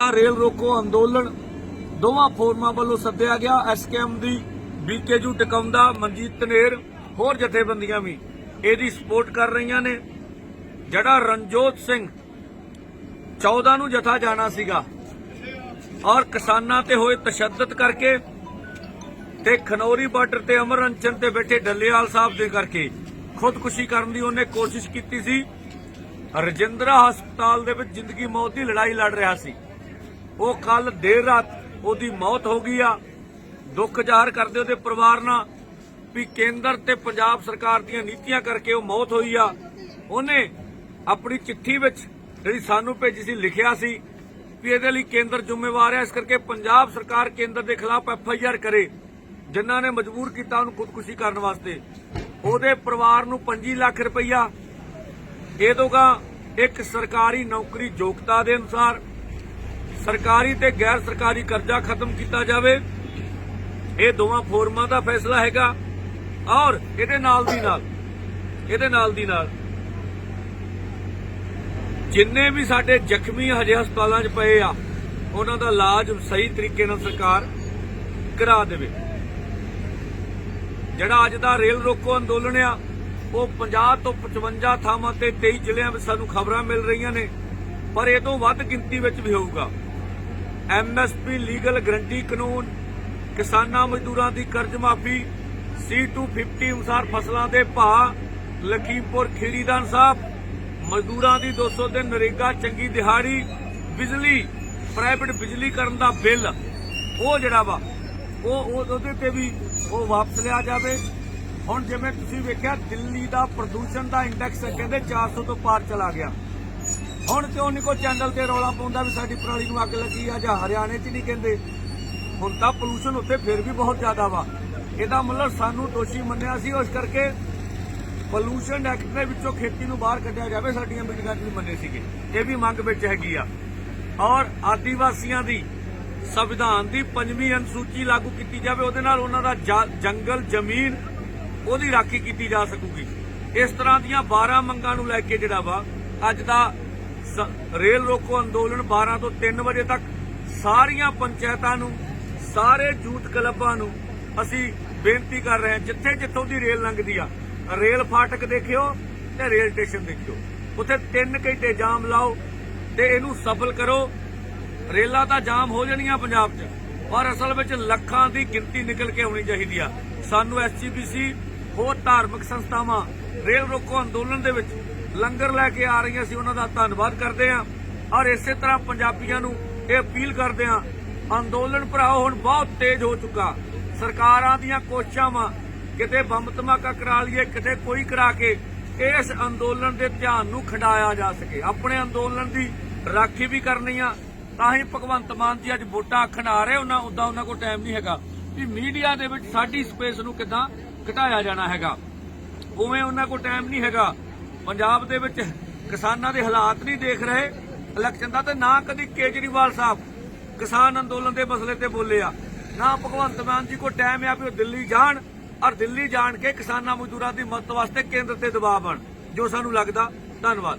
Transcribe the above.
Rail ਰੋਕੋ ਅੰਦੋਲਨ ਦੋਵਾਂ ਫੋਰਮਾਂ ਵੱਲੋਂ ਸੱਦਿਆ ਗਿਆ। ਐਸਕੇਐਮ ਦੀ ਬੀਕੇਯੂ ਟਿਕਾਉਂਦਾ ਮਨਜੀਤ ਧਨੇਰ, ਹੋਰ ਜਥੇਬੰਦੀਆਂ ਵੀ ਇਹਦੀ ਸਪੋਰਟ ਕਰ ਰਹੀਆਂ ਨੇ। ਜਿਹੜਾ ਰਣਜੋਤ ਸਿੰਘ 14 ਨੂੰ ਜਥਾ ਜਾਣਾ ਸੀਗਾ ਔਰ ਕਿਸਾਨਾਂ ਤੇ ਹੋਏ ਤਸ਼ੱਦਦ ਕਰਕੇ ਤੇ ਖਨੌਰੀ ਬਾਰਡਰ ਤੇ ਅਮਰ ਤੇ ਬੈਠੇ ਡੱਲੇਵਾਲ ਸਾਹਿਬ ਦੇ ਕਰਕੇ ਖੁਦਕੁਸ਼ੀ ਕਰਨ ਦੀ ਉਹਨੇ ਕੋਸ਼ਿਸ਼ ਕੀਤੀ ਸੀ। ਰਜਿੰਦਰਾ ਹਸਪਤਾਲ ਦੇ ਵਿੱਚ ਜ਼ਿੰਦਗੀ ਮੌਤ ਦੀ ਲੜਾਈ ਲੜ ਰਿਹਾ ਸੀ। ਉਹ ਕੱਲ ਦੇਰ ਰਾਤ ਉਹਦੀ ਮੌਤ ਹੋ ਗਈ ਆ। ਦੁੱਖ ਜ਼ਾਹਰ ਕਰਦੇ ਉਹਦੇ ਪਰਿਵਾਰ ਨਾਲ ਵੀ ਕੇਂਦਰ ਤੇ ਪੰਜਾਬ ਸਰਕਾਰ ਦੀਆਂ ਨੀਤੀਆਂ ਕਰਕੇ ਉਹ ਮੌਤ ਹੋਈ ਆ। ਉਹਨੇ ਆਪਣੀ ਚਿੱਠੀ ਵਿੱਚ ਜਿਹੜੀ ਸਾਨੂੰ ਭੇਜੀ ਸੀ, ਲਿਖਿਆ ਸੀ ਵੀ ਇਹਦੇ ਲਈ ਕੇਂਦਰ ਜ਼ਿੰਮੇਵਾਰ ਹੈ ਇਸ ਕਰਕੇ ਪੰਜਾਬ ਸਰਕਾਰ ਕੇਂਦਰ ਦੇ ਖਿਲਾਫ ਐਫ ਆਈ ਆਰ ਕਰੇ, ਜਿਨ੍ਹਾਂ ਨੇ ਮਜਬੂਰ ਕੀਤਾ ਉਹਨੂੰ ਖੁਦਕੁਸ਼ੀ ਕਰਨ ਵਾਸਤੇ। ਉਹਦੇ ਪਰਿਵਾਰ ਨੂੰ 25 ਲੱਖ ਰੁਪਈਆ। ਇਹ ਦੋਗਾ ਇੱਕ ਸਰਕਾਰੀ ਨੌਕਰੀ ਯੋਗਤਾ ਦੇ ਅਨੁਸਾਰ ਸਰਕਾਰੀ ਤੇ ਗੈਰ ਸਰਕਾਰੀ ਕਰਜ਼ਾ ਖਤਮ ਕੀਤਾ ਜਾਵੇ। ਇਹ ਦੋਵਾਂ ਫੋਰਮਾਂ ਦਾ ਫੈਸਲਾ ਹੈਗਾ ਔਰ ਇਹਦੇ ਨਾਲ ਦੀ ਨਾਲ, ਇਹਦੇ ਨਾਲ ਦੀ ਨਾਲ ਜਿੰਨੇ ਵੀ ਸਾਡੇ ਜ਼ਖਮੀ ਹਜੇ ਹਸਪਤਾਲਾਂ 'ਚ ਪਏ ਆ, ਉਹਨਾਂ ਦਾ ਇਲਾਜ ਸਹੀ ਤਰੀਕੇ ਨਾਲ ਸਰਕਾਰ ਕਰਾ ਦੇਵੇ। ਜਿਹੜਾ ਅੱਜ ਦਾ ਰੇਲ ਰੋਕੋ ਅੰਦੋਲਨ ਆ, ਉਹ 50 ਤੋਂ 55 ਥਾਵਾਂ ਤੇ 23 ਜ਼ਿਲ੍ਹਿਆਂ ਵਿੱਚ ਸਾਨੂੰ ਖਬਰਾਂ ਮਿਲ ਰਹੀਆਂ ਨੇ, ਪਰ ਇਹ ਤੋਂ ਵੱਧ ਗਿਣਤੀ ਵਿੱਚ ਵੀ ਹੋਊਗਾ। ਐਮਐਸਪੀ ਲੀਗਲ ਗਰੰਟੀ ਕਾਨੂੰਨ, ਕਿਸਾਨਾਂ ਮਜ਼ਦੂਰਾਂ ਦੀ ਕਰਜ਼ ਮਾਫੀ C250 ਅਨੁਸਾਰ ਫਸਲਾਂ ਦੇ ਭਾਅ, ਲਖੀਮਪੁਰ ਖੀਰੀ ਸਾਹਿਬ ਮਜ਼ਦੂਰਾਂ ਦੀ 200 ਦਿਨ ਨਰੇਗਾ ਚੰਗੀ ਦਿਹਾੜੀ, ਬਿਜਲੀ ਪ੍ਰਾਈਵੇਟ ਬਿਜਲੀ ਕਰਨ ਦਾ ਬਿੱਲ। ਉਹ ਜਿਹੜਾ ਵਾ, ਉਹ- ਉਹਦੇ ਤੇ ਵੀ ਉਹ ਵਾਪਸ ਲਿਆ ਜਾਵੇ। ਹੁਣ ਜਿਵੇਂ ਤੁਸੀਂ ਵੇਖਿਆ, ਦਿੱਲੀ ਦਾ ਪ੍ਰਦੂਸ਼ਣ ਦਾ ਇੰਡੈਕਸ ਕਹਿੰਦੇ 400 ਤੋਂ ਪਾਰ ਚਲਾ ਗਿਆ। ਹੁਣ ਕਿਉਂ ਨਹੀਂ ਕੋਈ ਚੈਨਲ ਤੇ ਰੌਲਾ ਪਾਉਂਦਾ ਵੀ ਸਾਡੀ ਪਰਾਲੀ ਨੂੰ ਅੱਗ ਲੱਗੀ ਆ ਜਾਂ ਹਰਿਆਣੇ 'ਚ ਨਹੀਂ ਕਹਿੰਦੇ। ਹੁਣ ਤਾਂ ਪੋਲੂਸ਼ਨ ਉੱਥੇ ਫਿਰ ਵੀ ਬਹੁਤ ਜ਼ਿਆਦਾ ਵਾ। ਇਹਦਾ ਮਤਲਬ ਸਾਨੂੰ ਦੋਸ਼ੀ ਮੰਨਿਆ ਸੀ, ਉਸ ਕਰਕੇ ਪੋਲੂਸ਼ਨ ਐਕਟ ਦੇ ਵਿੱਚੋਂ ਖੇਤੀ ਨੂੰ ਬਾਹਰ ਕੱਢਿਆ ਜਾਵੇ, ਸਾਡੀਆਂ ਮੀਟਿੰਗਾਂ 'ਚ ਵੀ ਮੰਨੇ ਸੀਗੇ। ਇਹ ਵੀ ਮੰਗ ਵਿੱਚ ਹੈਗੀ ਆ। ਔਰ ਆਦੀਵਾਸੀਆਂ ਦੀ ਸੰਵਿਧਾਨ ਦੀ ਪੰਜਵੀਂ ਅਨੁਸੂਚੀ ਲਾਗੂ ਕੀਤੀ ਜਾਵੇ, ਉਹਦੇ ਨਾਲ ਉਹਨਾਂ ਦਾ ਜੰਗਲ, ਜ਼ਮੀਨ, ਉਹਦੀ ਰਾਖੀ ਕੀਤੀ ਜਾ ਸਕੂਗੀ। ਇਸ ਤਰ੍ਹਾਂ ਦੀਆਂ 12 ਮੰਗਾਂ ਨੂੰ ਲੈ ਕੇ ਜਿਹੜਾ ਵਾ, ਅੱਜ ਦਾ ਰੇਲ ਰੋਕੋ ਅੰਦੋਲਨ 12 ਤੋਂ 3 ਵਜੇ ਤੱਕ ਸਾਰੀਆਂ ਪੰਚਾਇਤਾਂ ਨੂੰ, ਸਾਰੇ ਜੂਥ ਕਲੱਬਾਂ ਨੂੰ ਅਸੀਂ ਬੇਨਤੀ ਕਰ ਰਹੇ ਹਾਂ, ਜਿੱਥੇ ਜਿੱਥੋਂ ਦੀ ਰੇਲ ਲੰਘਦੀ ਆ, ਰੇਲ ਫਾਟਕ ਦੇਖਿਓ ਤੇ ਰੇਲ ਸਟੇਸ਼ਨ ਦੇਖਿਓ। ਉੱਥੇ 3 ਘੰਟੇ ਜਾਮ ਲਾਓ ਤੇ ਇਹਨੂੰ ਸਫਲ ਕਰੋ। ਰੇਲਾਂ ਤਾਂ ਜਾਮ ਹੋ ਜਾਣੀਆਂ ਪੰਜਾਬ 'ਚ, ਪਰ ਅਸਲ ਵਿੱਚ ਲੱਖਾਂ ਦੀ ਗਿਣਤੀ ਨਿਕਲ ਕੇ ਆਉਣੀ ਚਾਹੀਦੀ ਆ। ਸਾਨੂੰ ਐਸਜੀਪੀਸੀ ਹੋਰ ਧਾਰਮਿਕ ਸੰਸਥਾਵਾਂ, ਰੇਲ ਰੋਕੋ ਅੰਦੋਲਨ ਦੇ ਵਿੱਚ ਲੰਗਰ ਲੈ ਕੇ ਆ ਰਹੀਆਂ ਸੀ, ਉਹਨਾਂ ਦਾ ਧੰਨਵਾਦ ਕਰਦੇ ਆ ਔਰ ਇਸੇ ਤਰ੍ਹਾਂ ਪੰਜਾਬੀਆਂ ਨੂੰ ਇਹ ਅਪੀਲ ਕਰਦੇ ਆ ਅੰਦੋਲਨ ਭਰਾਓ, ਹੁਣ ਬਹੁਤ ਤੇਜ਼ ਹੋ ਚੁੱਕਾ। ਸਰਕਾਰਾਂ ਦੀਆਂ ਕੋਸ਼ਿਸ਼ਾਂ ਵਾ ਕਿਤੇ ਬੰਬ ਧਮਾਕਾ ਕਰਾ ਲਈਏ, ਕਿਤੇ ਕੋਈ ਕਰਾ ਕੇ ਇਸ ਅੰਦੋਲਨ ਦੇ ਧਿਆਨ ਨੂੰ ਖੰਡਾਇਆ ਜਾ ਸਕੇ। ਆਪਣੇ ਅੰਦੋਲਨ ਦੀ ਰਾਖੀ ਵੀ ਕਰਨੀ ਆ। ਤਾਂ ਹੀ ਭਗਵੰਤ ਮਾਨ ਜੀ ਅੱਜ ਵੋਟਾਂ ਆਖਣ ਆ ਰਹੇ, ਉਹਨਾਂ ਉਦਾਂ ਉਹਨਾਂ ਕੋਲ ਟਾਈਮ ਨਹੀਂ ਹੈਗਾ ਵੀ ਮੀਡੀਆ ਦੇ ਵਿੱਚ ਸਾਡੀ ਸਪੇਸ ਨੂੰ ਕਿਦਾਂ ਘਟਾਇਆ ਜਾਣਾ ਹੈਗਾ। ਉਵੇਂ ਉਹਨਾਂ ਕੋਲ ਟਾਈਮ ਨਹੀਂ ਹੈਗਾ ਪੰਜਾਬ ਦੇ ਵਿੱਚ ਕਿਸਾਨਾਂ ਦੇ ਹਾਲਾਤ ਨਹੀਂ ਦੇਖ ਰਹੇ। ਇਲੈਕਸ਼ਨ ਦਾ ਤੇ ਨਾ ਕਦੀ ਕੇਜਰੀਵਾਲ ਸਾਹਿਬ ਕਿਸਾਨ ਅੰਦੋਲਨ ਦੇ ਮਸਲੇ ਤੇ ਬੋਲੇ ਆ। ਨਾ ਭਗਵੰਤ ਮਾਨ ਜੀ ਕੋਲ ਟਾਈਮ ਆ ਵੀ ਉਹ ਦਿੱਲੀ ਜਾਣ ਔਰ ਦਿੱਲੀ ਜਾਣ ਕੇ ਕਿਸਾਨਾਂ ਮਜ਼ਦੂਰਾਂ ਦੀ ਮਦਦ ਵਾਸਤੇ ਕੇਂਦਰ ਤੇ ਦਬਾਅ ਬਣ। ਜੋ ਸਾਨੂੰ ਲੱਗਦਾ, ਧੰਨਵਾਦ।